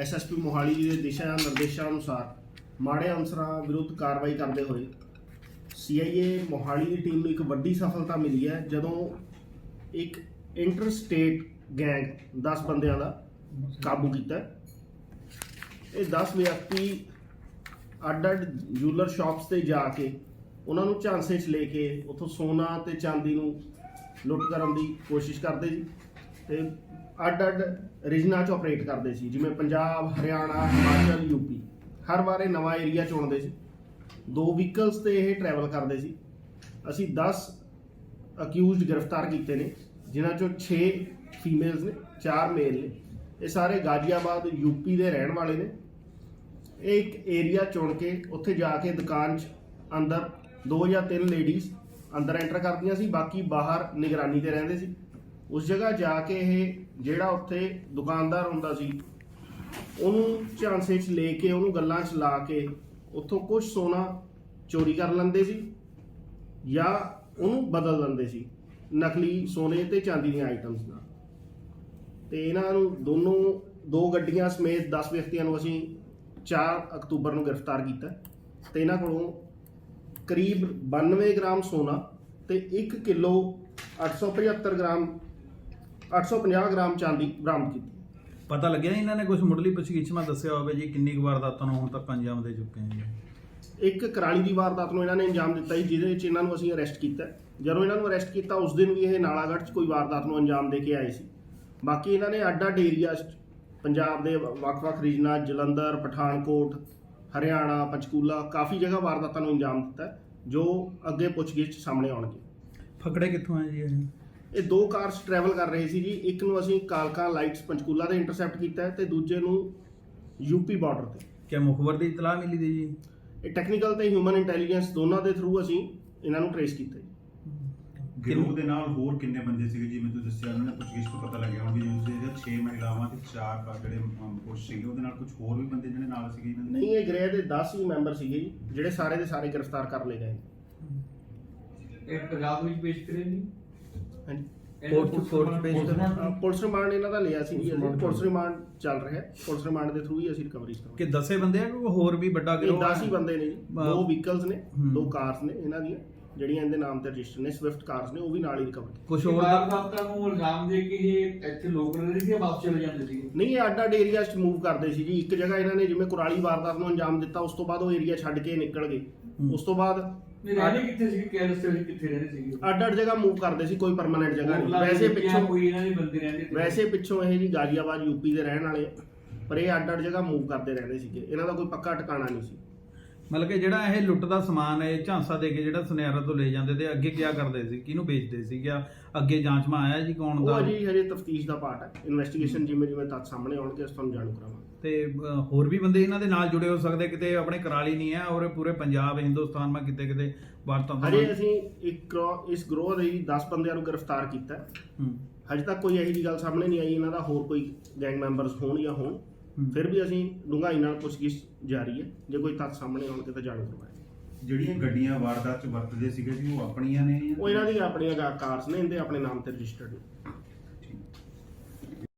SSP Mohali ਜੀ ਦੇ ਦਿਸ਼ਾ ਨਿਰਦੇਸ਼ਾਂ ਅਨੁਸਾਰ ਮਾੜੇ ਅਨਸਰਾਂ ਵਿਰੁੱਧ ਕਾਰਵਾਈ ਕਰਦੇ ਹੋਏ ਸੀਆਈਏ ਮੋਹਾਲੀ ਦੀ ਟੀਮ ਨੂੰ ਇੱਕ ਵੱਡੀ ਸਫਲਤਾ ਮਿਲੀ ਹੈ, ਜਦੋਂ ਇੱਕ ਇੰਟਰ ਸਟੇਟ ਗੈਂਗ 10 ਬੰਦਿਆਂ ਦਾ ਕਾਬੂ ਕੀਤਾ। ਇਹ 10 ਵਿਅਕਤੀ ਅੱਡ-ਅੱਡ ਜੂਲਰ ਸ਼ਾਪਸ ਤੇ ਜਾ ਕੇ ਉਹਨਾਂ ਨੂੰ ਝਾਂਸੇ 'ਚ ਲੈ ਕੇ ਉੱਥੋਂ ਸੋਨਾ ਤੇ ਚਾਂਦੀ ਨੂੰ ਲੁੱਟ ਕਰਨ ਦੀ ਕੋਸ਼ਿਸ਼ ਕਰਦੇ ਸੀ ਤੇ ਅੱਡ-ਅੱਡ ਰੀਜਨਾਂ 'ਚ ਆਪਰੇਟ ਕਰਦੇ ਸੀ, ਜਿਵੇਂ ਪੰਜਾਬ, ਹਰਿਆਣਾ, ਹਿਮਾਚਲ ਯੂਪੀ ਹਰ ਵਾਰ ਇਹ ਨਵਾਂ ਏਰੀਆ ਚੁਣਦੇ ਸੀ। ਦੋ ਵਹੀਕਲਸ ਤੇ ਇਹ ਟਰੈਵਲ ਕਰਦੇ ਸੀ। ਅਸੀਂ 10 ਅਕਿਊਜ਼ਡ ਗ੍ਰਿਫਤਾਰ ਕੀਤੇ ਨੇ, ਜਿਨ੍ਹਾਂ ਚੋਂ 6 ਫੀਮੇਲਸ ਨੇ 4 ਮੇਲ ਨੇ। ਇਹ ਸਾਰੇ ਗਾਜ਼ੀਆਬਾਦ ਯੂਪੀ ਦੇ ਰਹਿਣ ਵਾਲੇ ਨੇ। ਇਹ ਇੱਕ ਏਰੀਆ ਚੁਣ ਕੇ ਉੱਥੇ ਜਾ ਕੇ ਦੁਕਾਨ 'ਚ ਅੰਦਰ ਦੋ ਜਾਂ ਤਿੰਨ ਲੇਡੀਜ਼ ਅੰਦਰ ਐਂਟਰ ਕਰਦੀਆਂ ਸੀ, ਬਾਕੀ ਬਾਹਰ ਨਿਗਰਾਨੀ ਤੇ ਰਹਿੰਦੇ ਸੀ। ਉਸ ਜਗ੍ਹਾ ਜਾ ਕੇ ਇਹ ਜਿਹੜਾ ਉੱਥੇ ਦੁਕਾਨਦਾਰ ਹੁੰਦਾ ਸੀ, ਉਹਨੂੰ ਝਾਂਸੇ 'ਚ ਲੈ ਕੇ, ਉਹਨੂੰ ਗੱਲਾਂ 'ਚ ਲਾ ਕੇ ਉੱਥੋਂ ਕੁਝ ਸੋਨਾ ਚੋਰੀ ਕਰ ਲੈਂਦੇ ਸੀ ਜਾਂ ਉਹਨੂੰ ਬਦਲ ਲੈਂਦੇ ਸੀ ਨਕਲੀ ਸੋਨੇ ਤੇ ਚਾਂਦੀ ਦੀਆਂ ਆਈਟਮਸ ਨਾਲ। ਤੇ ਇਹਨਾਂ ਨੂੰ ਦੋਨੋਂ, ਦੋ ਗੱਡੀਆਂ ਸਮੇਤ 10 ਵਿਅਕਤੀਆਂ ਨੂੰ ਅਸੀਂ 4 ਅਕਤੂਬਰ ਨੂੰ ਗ੍ਰਿਫਤਾਰ ਕੀਤਾ ਤੇ ਇਹਨਾਂ ਕੋਲੋਂ ਕਰੀਬ 92 ਗ੍ਰਾਮ ਸੋਨਾ ਤੇ 1 ਕਿਲੋ 875 ਗ੍ਰਾਮ 850 ਗ੍ਰਾਮ ਚਾਂਦੀ ਬਰਾਮਦ ਕੀਤੀ। ਪਤਾ ਲੱਗਿਆ ਇਹਨਾਂ ਨੇ ਕੁਝ ਮੁੱਢਲੀ ਪੁੱਛਗਿੱਛ ਮੈਂ ਦੱਸਿਆ ਹੋਵੇ ਜੀ ਕਿੰਨੀ ਕੁ ਵਾਰਦਾਤਾਂ ਨੂੰ ਹੁਣ ਤੱਕ ਅੰਜਾਮ ਦੇ ਚੁੱਕੇ ਜੀ? ਇੱਕ ਕਰਾਲੀ ਦੀ ਵਾਰਦਾਤ ਨੂੰ ਇਹਨਾਂ ਨੇ ਅੰਜਾਮ ਦਿੱਤਾ ਸੀ ਜਿਹਦੇ ਵਿੱਚ ਇਹਨਾਂ ਨੂੰ ਅਸੀਂ ਅਰੈਸਟ ਕੀਤਾ। ਜਦੋਂ ਇਹਨਾਂ ਨੂੰ ਅਰੈਸਟ ਕੀਤਾ ਉਸ ਦਿਨ ਵੀ ਇਹ ਨਾਲਾਗੜ੍ਹ 'ਚ ਕੋਈ ਵਾਰਦਾਤ ਨੂੰ ਅੰਜਾਮ ਦੇ ਕੇ ਆਏ ਸੀ। ਬਾਕੀ ਇਹਨਾਂ ਨੇ ਅੱਡ-ਅੱਡ ਏਰੀਆ 'ਚ ਪੰਜਾਬ ਦੇ ਵੱਖ-ਵੱਖ ਰੀਜਨਾਂ ਜਲੰਧਰ ਪਠਾਨਕੋਟ ਹਰਿਆਣਾ ਪੰਚਕੂਲਾ ਕਾਫੀ ਜਗ੍ਹਾ ਵਾਰਦਾਤਾਂ ਨੂੰ ਅੰਜਾਮ ਦਿੱਤਾ ਜੋ ਅੱਗੇ ਪੁੱਛਗਿੱਛ 'ਚ ਸਾਹਮਣੇ ਆਉਣਗੇ। ਫਕੜੇ ਕਿੱਥੋਂ ਆਏ ਜੀ ਇਹ? ਇਹ ਦੋ ਕਾਰਸ ਟਰੈਵਲ ਕਰ ਰਹੇ ਸੀ ਜੀ ਇੱਕ ਨੂੰ ਅਸੀਂ ਕਾਲਕਾ ਲਾਈਟਸ ਪੰਚਕੂਲਾ ਤੇ ਇੰਟਰਸੈਪਟ ਕੀਤਾ ਹੈ ਤੇ ਦੂਜੇ ਨੂੰ ਯੂਪੀ ਬਾਰਡਰ ਤੇ। ਕਿ ਮੁਖਬਰ ਦੀ ਇਤਲਾਹ ਮਿਲੀ ਦੀ ਜੀ? ਇਹ ਟੈਕਨੀਕਲ ਤੇ ਹਿਊਮਨ ਇੰਟੈਲੀਜੈਂਸ ਦੋਨਾਂ ਦੇ ਥਰੂ ਅਸੀਂ ਇਹਨਾਂ ਨੂੰ ਟਰੇਸ ਕੀਤਾ ਜੀ। ਗਿਰੋਹ ਦੇ ਨਾਲ ਹੋਰ ਕਿੰਨੇ ਬੰਦੇ ਸੀਗੇ ਜਿਵੇਂ ਤੁਸੀਂ ਦੱਸਿਆ ਉਹਨਾਂ ਨੇ ਪੁੱਛਗਿੱਛ ਤੋਂ ਪਤਾ ਲੱਗਿਆ ਹੋਣਾ ਵੀ ਜਿਹੜੇ 6 ਮਹਿਲਾਵਾਂ ਤੇ 4 ਕਾ ਜਿਹੜੇ ਪੁਰਸ਼ ਸੀਗੇ ਉਹਦੇ ਨਾਲ ਕੁਝ ਹੋਰ ਵੀ ਬੰਦੇ ਜਿਹੜੇ ਨਾਲ ਸੀਗੇ ਇਹਨਾਂ ਦੇ? ਨਹੀਂ ਇਹ ਗ੍ਰਹਿ ਦੇ 10 ਹੀ ਮੈਂਬਰ ਸੀਗੇ ਜੀ ਜਿਹੜੇ ਸਾਰੇ ਦੇ ਸਾਰੇ ਗ੍ਰਿਫਤਾਰ ਕਰ ਲਏ ਗਏ ਇਹ ਪੰਜਾਬ ਵਿੱਚ ਪੇਸ਼ ਕਰੇ ਨਹੀਂ ਹਾਂਜੀ। ਕੋਰਟ ਕੋਰਟ ਪੁਲਿਸ ਰਿਮਾਂਡ ਇਹਨਾਂ ਦਾ ਲਿਆ ਸੀ। ਜੀ ਅਸੀਂ ਪੁਲਿਸ ਰਿਮਾਂਡ ਚੱਲ ਰਿਹਾ ਹੈ। ਪੁਲਿਸ ਰਿਮਾਂਡ ਦੇ ਥਰੂ ਹੀ ਅਸੀਂ ਰਿਕਵਰੀ ਕਿ ਕਰਾਂਗੇ ਦਸੇ ਬੰਦੇ ਆ ਕਿ ਹੋਰ ਵੀ ਵੱਡਾ ਇਹ ਗਿਰੋਹ 10 ਹੀ ਬੰਦੇ ਨੇ ਜੀ। ਦੋ ਵਹੀਕਲਸ ਨੇ। ਦੋ ਕਾਰਸ ਨੇ ਇਹਨਾਂ ਦੀਆਂ ਜਿਹੜੀਆਂ ਇਹਦੇ ਨਾਮ ਤੇ ਰਜਿਸਟਰ ਨੇ ਸਵਿਫਟ ਕਾਰਸ ਨੇ ਉਹ ਵੀ ਨਾਲ ਹੀ ਰਿਕਵਰ ਕੁਝ ਹੋਰ ਦਾ ਬਾਰ ਨੂੰ ਇਲਜ਼ਾਮ ਦੇ ਕੇ ਇਹ ਇੱਥੇ ਲੋਕ ਰਹਿੰਦੇ ਸੀ ਜਾਂ ਵਾਪਸ ਚਲੇ ਜਾਂਦੇ ਸੀ ਨਹੀਂ ਇਹ ਅੱਡ-ਅੱਡ ਏਰੀਆ 'ਚ ਮੂਵ ਕਰਦੇ ਸੀ ਜੀ। ਇੱਕ ਜਗ੍ਹਾ ਇਹਨਾਂ ਨੇ ਜਿਵੇਂ ਕੁਰਾਲੀ ਵਾਰਦਾਤ ਨੂੰ ਅੰਜਾਮ ਦਿੱਤਾ ਉਸ ਤੋਂ ਬਾਅਦ ਉਹ ਏਰੀਆ ਛੱਡ ਕੇ ਨਿਕਲ ਗਏ। ਉਸ ਤੋਂ ਬਾਅਦ ਨਹੀਂ ਰਹਿੰਦੇ ਕਿੱਥੇ ਸੀ ਰਸਤੇ ਵਿੱਚ ਕਿੱਥੇ ਰਹਿੰਦੇ ਸੀ ਅੱਡ-ਅੱਡ ਜਗ੍ਹਾ ਮੂਵ ਕਰਦੇ ਸੀ ਕੋਈ ਪਰਮਾਨੈਂਟ ਜਗ੍ਹਾ ਨਹੀਂ। ਵੈਸੇ ਪਿੱਛੋਂ ਕੋਈ ਇਹਨਾਂ ਦੇ ਬੰਦੇ ਰਹਿੰਦੇ ਸੀ। ਵੈਸੇ ਪਿੱਛੋਂ ਇਹ ਜੀ ਗਾਜ਼ੀਆਬਾਦ ਯੂਪੀ ਦੇ ਰਹਿਣ ਵਾਲੇ ਆ, ਪਰ ਇਹ ਅੱਡ-ਅੱਡ ਜਗ੍ਹਾ ਮੂਵ ਕਰਦੇ ਰਹਿੰਦੇ ਸੀਗੇ। ਇਹਨਾਂ ਦਾ ਕੋਈ ਪੱਕਾ ਟਿਕਾਣਾ ਨਹੀਂ ਸੀ। ਮਤਲਬ ਕਿ ਜਿਹੜਾ ਇਹ ਲੁੱਟ ਦਾ ਸਮਾਨ ਹੈ ਇਹ ਝਾਂਸਾ ਦੇ ਕੇ ਜਿਹੜਾ ਸੁਨਿਆਰਾ ਤੋਂ ਲੈ ਜਾਂਦੇ ਤੇ ਅੱਗੇ ਕੀ ਕਰਦੇ ਸੀ? ਕਿਹਨੂੰ ਵੇਚਦੇ ਸੀ ਕਿਆ ਅੱਗੇ ਜਾਂਚ ਮਾ ਆਇਆ ਜੀ ਕੌਣ ਉਹ ਦਾ ਅਜੀ ਹਜੇ ਤਫਤੀਸ਼ ਦਾ ਪਾਰਟ ਹੈ। ਇਨਵੈਸਟੀਗੇਸ਼ਨ ਜਿਵੇਂ ਜਿਵੇਂ ਤੱਥ ਸਾਹਮਣੇ ਆਉਣਗੇ ਅਸੀਂ ਤੁਹਾਨੂੰ ਜਾਣੂ ਕਰਾਵਾਂਗੇ ਤੇ ਅ, ਹੋਰ ਵੀ ਬੰਦੇ ਇਹਨਾਂ ਦੇ ਨਾਲ ਜੁੜੇ ਹੋ ਸਕਦੇ? ਕਿਤੇ ਆਪਣੇ ਕਰਾਲੀ ਨਹੀਂ ਹੈ ਔਰ ਪੂਰੇ ਪੰਜਾਬ ਹਿੰਦੁਸਤਾਨ ਮਾ ਕਿਤੇ ਕਿਤੇ ਵਾਰਤਾ ਹਜੇ ਅਸੀਂ ਇੱਕ ਗਰੋਹ- ਇਸ ਗਰੋਹ ਦੇ 10 ਬੰਦਿਆਂ ਨੂੰ ਗ੍ਰਿਫਤਾਰ ਕੀਤਾ ਹੈ। ਹੂੰ। ਹਜੇ ਤੱਕ ਕੋਈ ਇਹੋ ਜਿਹੀ ਗੱਲ ਸਾਹਮਣੇ ਨਹੀਂ ਆਈ ਇਹਨਾਂ ਦਾ ਹੋਰ ਕੋਈ ਗੈਂਗ ਮੈਂਬਰਸ ਹੋਣ ਜਾਂ ਹੋਣ। ਫਿਰ ਵੀ ਅਸੀਂ ਡੂੰਘਾਈ ਨਾਲ ਪੁੱਛਗਿੱਛ ਜਾਰੀ ਹੈ। ਜੇ ਕੋਈ ਤੱਥ ਸਾਹਮਣੇ ਆਉਣਗੇ ਤਾਂ ਜਾਣੂ ਕਰਵਾਏ ਜਿਹੜੀਆਂ ਗੱਡੀਆਂ ਵਾਰਦਾਤ ਚ ਵਰਤਦੇ ਸੀਗੇ ਜੀ ਉਹ ਆਪਣੀਆਂ ਨੇ ਜਾਂ- ਉਹ ਇਹਨਾਂ ਦੀਆਂ ਆਪਣੀਆਂ ਕਾਰਸ ਨੇ ਇਹਦੇ ਆਪਣੇ ਨਾਮ ਤੇ ਰਜਿਸਟਰਡ ਨੇ।